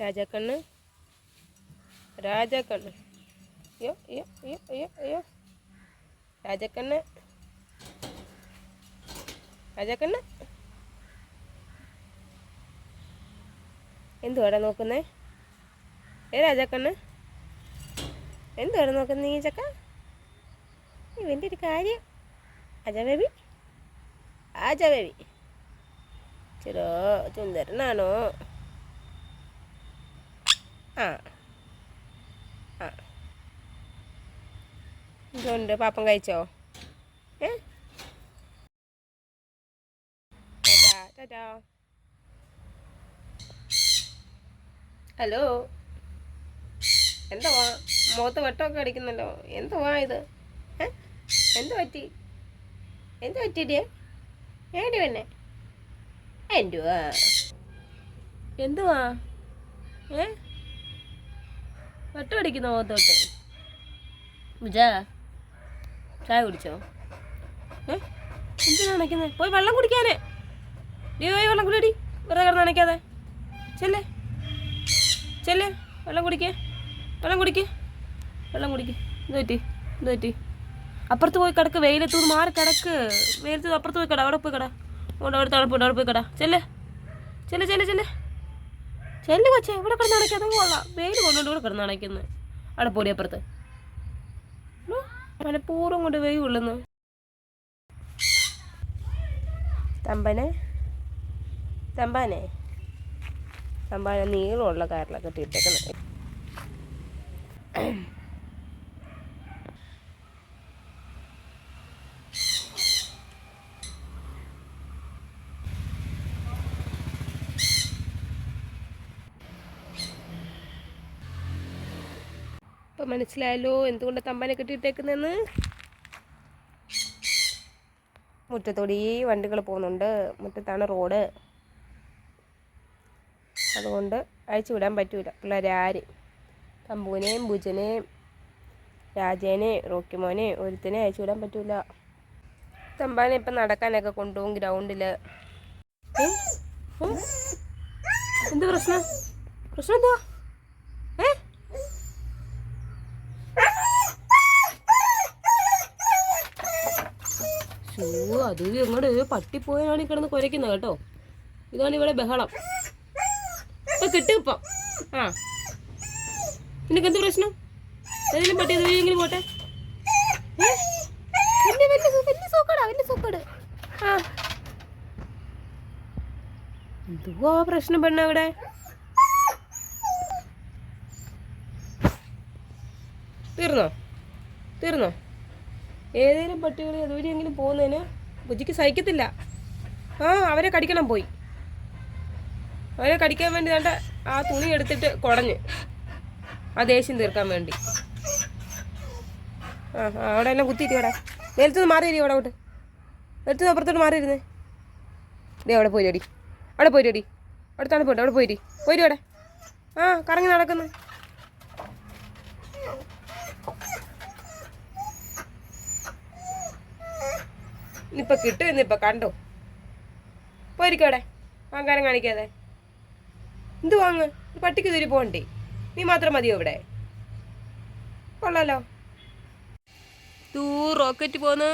രാജാക്കണ്ണ്. രാജാക്കണ്ണ്. അയ്യോ അയ്യോ അയ്യോ അയ്യോ അയ്യോ. രാജാക്കണ്ണ്. രാജാക്കണ്ണ്. എന്തുവാടാ നോക്കുന്നേ? ഏ രാജാക്കണ്ണ്. എന്തുവാടാ നോക്കുന്നേ ഈ ചക്ക? ഇവന്റെ ഒരു കാര്യം. അജ ബേബി. ആജ ബേബി. ചെറോ സുന്ദരനാണോ? ആ. ആ. ഇതുണ്ട്. പാപ്പം കഴിച്ചോ? ഏ? ഹലോ? എന്തുവാ മുഖത്ത് വെട്ടമൊക്കെ അടിക്കുന്നല്ലോ എന്തുവാ ഇത്? എന്ത് പറ്റി? എന്ത് പറ്റിയിട്ടേ ഏടി പിന്നെ എന്തുവാ? എന്തുവാ? ഏ? വെട്ടം അടിക്കുന്ന മുഖത്തോട്ട്. ബുജാ ചായ കുടിച്ചോ? ഏ? എന്തിനാ നനയ്ക്കുന്നത് പോയി വെള്ളം കുടിക്കാനേ. നീ പോയി വെള്ളം കുടിയടി. വെറുതെ കിടന്ന് നനയ്ക്കാതെ. ചെല്ലേ. ചെല്ലേ. വെള്ളം കുടിക്കേ. വെള്ളം കുടിക്കേ. വെള്ളം കുടിക്കേ. എന്ത് പറ്റി? എന്ത് പറ്റി? അപ്പുറത്ത് പോയി കിടക്ക്. വെയിലത്ത് നിന്ന് മാറി കിടക്ക്. വെയിലത്ത് അപ്പുറത്ത് പോയി കട അവിടെ പോയി കട അവിടെ അവിടെ തണുപ്പുണ്ട് അവിടെ പോയി കട ചെല്ലേ. ചെല്ലേ ചെല്ലേ ചെല്ലേ. ചെല്ല് കൊച്ചെ ഇവിടെ കിടന്ന് അടയ്ക്കാതെ കൊള്ളാം. വെയിൽ കൊണ്ടുകൊണ്ട് ഇവിടെ കിടന്ന് അണയ്ക്കുന്നത് അവിടെ പോടി അപ്പുറത്ത് മനഃപൂർവം കൊണ്ട് വെയിൽ കൊള്ളുന്നു. തമ്പനെ തമ്പാനെ. തമ്പാനെ നീളമുള്ള കാറിലൊക്കെ ഇട്ടിട്ടേക്കുന്നത് ഇപ്പം മനസ്സിലായല്ലോ എന്തുകൊണ്ട് തമ്പാനെ കെട്ടിയിട്ടേക്കുന്നതെന്ന് മുറ്റത്തോടെ ഈ വണ്ടികൾ പോകുന്നുണ്ട് മുറ്റത്താണ് റോഡ്. അതുകൊണ്ട് അഴിച്ചു വിടാൻ പറ്റൂല. പിള്ളേരെ ആര്? തമ്പുവിനെയും ഭുജനെയും രാജേനെ റോക്കിമോനെ ഒരുത്തിനെ അയച്ചു വിടാൻ പറ്റൂല. തമ്പാനെ ഇപ്പം നടക്കാനൊക്കെ കൊണ്ടുപോകും ഗ്രൗണ്ടിൽ എന്ത് പ്രശ്നം? പ്രശ്നം എന്താ? അത് ഇങ്ങോട് പട്ടിപ്പോയാണ് കിടന്ന് കുരയ്ക്കുന്നത് കേട്ടോ. ഇതാണ് ഇവിടെ ബഹളം. ഇപ്പൊ കിട്ടും ഇപ്പം. ആ. നിനക്ക് എന്ത് പ്രശ്നം? ഏതെങ്കിലും പട്ടി എങ്കിലും പോട്ടെ. എന്തുവാ പ്രശ്നം പെണ്ണ അവിടെ തീർന്നോ? തീർന്നോ? ഏതെങ്കിലും പട്ടികൾ എവിടെയെങ്കിലും പോകുന്നതിന് ബുജിക്ക് സഹിക്കത്തില്ല. ആ അവരെ കടിക്കണം പോയി. അവരെ കടിക്കാൻ വേണ്ടി വേണ്ട ആ തുണി എടുത്തിട്ട് കുടഞ്ഞ്. ആ ദേഷ്യം തീർക്കാൻ വേണ്ടി. ആ അവിടെ എല്ലാം കുത്തിയിട്ട് ഇവിടെ. നേരത്തെ മാറിയിരി അവിടെ വിട്ട് നേരത്തെ അപ്പുറത്തോട്ട് മാറിയിരുന്നേ. ദേ അവിടെ പോയിരടി അവിടെ പോയിരടി അവിടെ തണുപ്പുണ്ട് അവിടെ പോയിരി പോയിരി അവിടെ ആ കറങ്ങി നടക്കുന്നു. ഇനിയിപ്പോൾ കിട്ടും ഇന്നിപ്പോൾ കണ്ടോ? പോയിരിക്കോടെ വാങ്ങാനും കാണിക്കാതെ. എന്ത് വാങ്ങ്? പട്ടിക്ക് തിരി പോകണ്ടേ? നീ മാത്രം മതിയോ ഇവിടെ? കൊള്ളാലോ. തൂ റോക്കറ്റ് പോന്ന്.